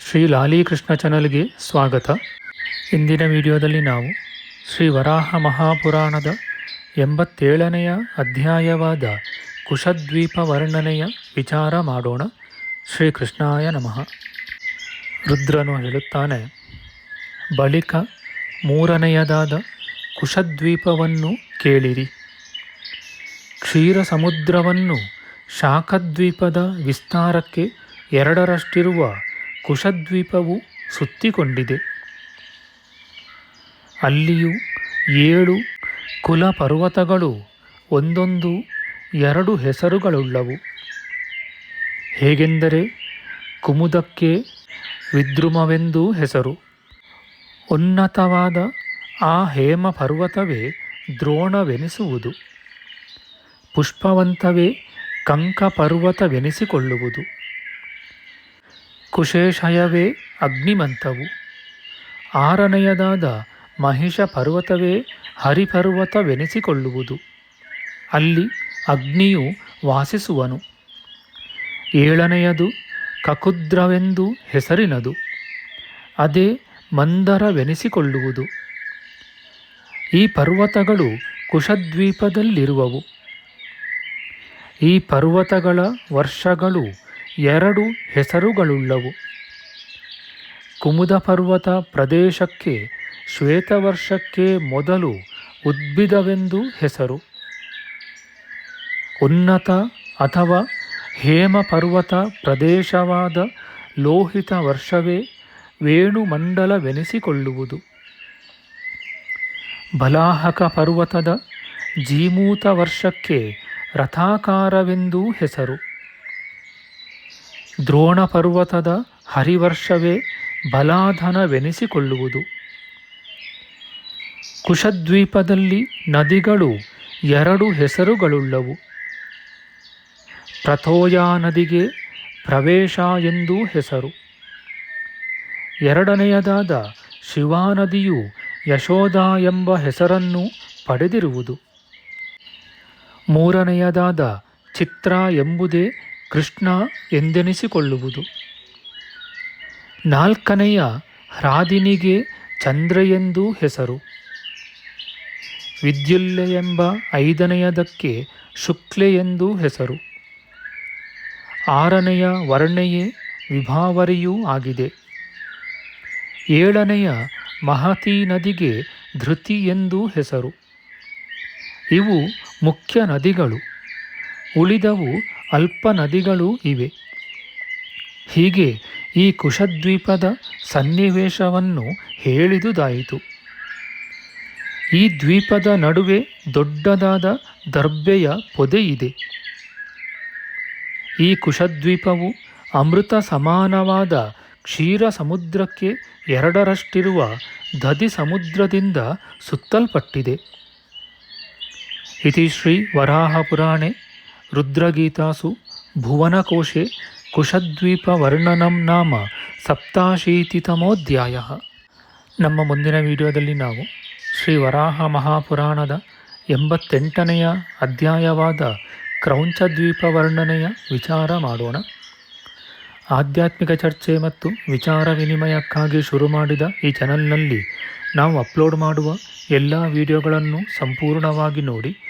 ಶ್ರೀ ಲಾಲೀಕೃಷ್ಣ ಚಾನಲ್ಗೆ ಸ್ವಾಗತ. ಇಂದಿನ ವಿಡಿಯೋದಲ್ಲಿ ನಾವು ಶ್ರೀ ವರಾಹ ಮಹಾಪುರಾಣದ ಎಂಬತ್ತೇಳನೆಯ ಅಧ್ಯಾಯವಾದ ಕುಶದ್ವೀಪ ವರ್ಣನೆಯ ವಿಚಾರ ಮಾಡೋಣ. ಶ್ರೀಕೃಷ್ಣಾಯ ನಮಃ. ರುದ್ರನು ಹೇಳುತ್ತಾನೆ, ಬಳಿಕ ಮೂರನೆಯದಾದ ಕುಶದ್ವೀಪವನ್ನು ಕೇಳಿರಿ. ಕ್ಷೀರ ಸಮುದ್ರವನ್ನು ಶಾಖದ್ವೀಪದ ವಿಸ್ತಾರಕ್ಕೆ ಎರಡರಷ್ಟಿರುವ ಕುಶದ್ವೀಪವು ಸುತ್ತಿಕೊಂಡಿದೆ. ಅಲ್ಲಿಯೂ ಏಳು ಕುಲ ಪರ್ವತಗಳು ಒಂದೊಂದು ಎರಡು ಹೆಸರುಗಳುಳ್ಳವು. ಹೇಗೆಂದರೆ ಕುಮುದಕ್ಕೆ ವಿದ್ರುಮವೆಂದೂ ಹೆಸರು. ಉನ್ನತವಾದ ಆ ಹೇಮ ಪರ್ವತವೇ ದ್ರೋಣವೆನಿಸುವುದು. ಪುಷ್ಪವಂತವೇ ಕಂಕಪರ್ವತವೆನಿಸಿಕೊಳ್ಳುವುದು. ಕುಶೇಶಯವೇ ಅಗ್ನಿಮಂತವು ಆರನೆಯದಾದ ಮಹಿಷ ಪರ್ವತವೇ ಹರಿಪರ್ವತವೆನಿಸಿಕೊಳ್ಳುವುದು. ಅಲ್ಲಿ ಅಗ್ನಿಯು ವಾಸಿಸುವನು. ಏಳನೆಯದು ಕಕುದ್ರವೆಂದು ಹೆಸರಿನದು. ಅದೇ ಮಂದರವೆನಿಸಿಕೊಳ್ಳುವುದು. ಈ ಪರ್ವತಗಳು ಕುಶದ್ವೀಪದಲ್ಲಿರುವವು. ಈ ಪರ್ವತಗಳ ವರ್ಷಗಳು ಎರಡು ಹೆಸರುಗಳುಳ್ಳವು. ಕುಮುದ ಪರ್ವತ ಪ್ರದೇಶಕ್ಕೆ ಶ್ವೇತವರ್ಷಕ್ಕೆ ಮೊದಲು ಉದ್ಭಿದವೆಂದು ಹೆಸರು. ಉನ್ನತ ಅಥವಾ ಹೇಮ ಪರ್ವತ ಪ್ರದೇಶವಾದ ಲೋಹಿತ ವರ್ಷವೇ ವೇಣುಮಂಡಲವೆನಿಸಿಕೊಳ್ಳುವುದು. ಬಲಾಹಕ ಪರ್ವತದ ಜೀಮೂತ ವರ್ಷಕ್ಕೆ ರಥಾಕಾರವೆಂದೂ ಹೆಸರು. ದ್ರೋಣ ಪರ್ವತದ ಹರಿವರ್ಷವೇ ಬಲಾಧನವೆನಿಸಿಕೊಳ್ಳುವುದು. ಕುಶದ್ವೀಪದಲ್ಲಿ ನದಿಗಳು ಎರಡು ಹೆಸರುಗಳುಳ್ಳವು. ಪ್ರಥೋಯಾ ನದಿಗೆ ಪ್ರವೇಶ ಎಂದೂ ಹೆಸರು. ಎರಡನೆಯದಾದ ಶಿವಾನದಿಯು ಯಶೋಧ ಎಂಬ ಹೆಸರನ್ನು ಪಡೆದಿರುವುದು. ಮೂರನೆಯದಾದ ಚಿತ್ರ ಎಂಬುದೇ ಕೃಷ್ಣ ಎಂದೆನಿಸಿಕೊಳ್ಳುವುದು. ನಾಲ್ಕನೆಯ ಹ್ರಾದಿನಿಗೆ ಚಂದ್ರ ಎಂದೂ ಹೆಸರು. ವಿದ್ಯುಲ್ಲೆ ಎಂಬ ಐದನೆಯದಕ್ಕೆ ಶುಕ್ಲೆ ಎಂದೂ ಹೆಸರು. ಆರನೆಯ ವರ್ಣೆಯೇ ವಿಭಾವರಿಯೂ ಆಗಿದೆ. ಏಳನೆಯ ಮಹತಿ ನದಿಗೆ ಧೃತಿ ಎಂದೂ ಹೆಸರು. ಇವು ಮುಖ್ಯ ನದಿಗಳು. ಉಳಿದವು ಅಲ್ಪ ನದಿಗಳೂ ಇವೆ. ಹೀಗೆ ಈ ಕುಶದ್ವೀಪದ ಸನ್ನಿವೇಶವನ್ನು ಹೇಳಿದುದಾಯಿತು. ಈ ದ್ವೀಪದ ನಡುವೆ ದೊಡ್ಡದಾದ ದರ್ಬೆಯ ಪೊದೆಯಿದೆ. ಈ ಕುಶದ್ವೀಪವು ಅಮೃತ ಸಮಾನವಾದ ಕ್ಷೀರ ಸಮುದ್ರಕ್ಕೆ ಎರಡರಷ್ಟಿರುವ ದಧಿ ಸಮುದ್ರದಿಂದ ಸುತ್ತಲ್ಪಟ್ಟಿದೆ. ಇತಿ ಶ್ರೀ ವರಾಹಪುರಾಣೆ ರುದ್ರಗೀತಾಸು, ಭುವನಕೋಶೆ, ಕುಶದ್ವೀಪವರ್ಣನಂ ನಾಮ, ಸಪ್ತಾಶೀತಿತಮೋಧ್ಯಾಯ. ನಮ್ಮ ಮುಂದಿನ ವಿಡಿಯೋದಲ್ಲಿ ನಾವು ಶ್ರೀ ವರಾಹ ಮಹಾಪುರಾಣದ ಎಂಬತ್ತೆಂಟನೆಯ ಅಧ್ಯಾಯವಾದ ವರ್ಣನೆಯ ವಿಚಾರ ಮಾಡೋಣ. ಆಧ್ಯಾತ್ಮಿಕ ಚರ್ಚೆ ಮತ್ತು ವಿಚಾರ ವಿನಿಮಯಕ್ಕಾಗಿ ಶುರು ಮಾಡಿದ ಈ ಚಾನಲ್ನಲ್ಲಿ ನಾವು ಅಪ್ಲೋಡ್ ಮಾಡುವ ಎಲ್ಲ ವಿಡಿಯೋಗಳನ್ನು ಸಂಪೂರ್ಣವಾಗಿ ನೋಡಿ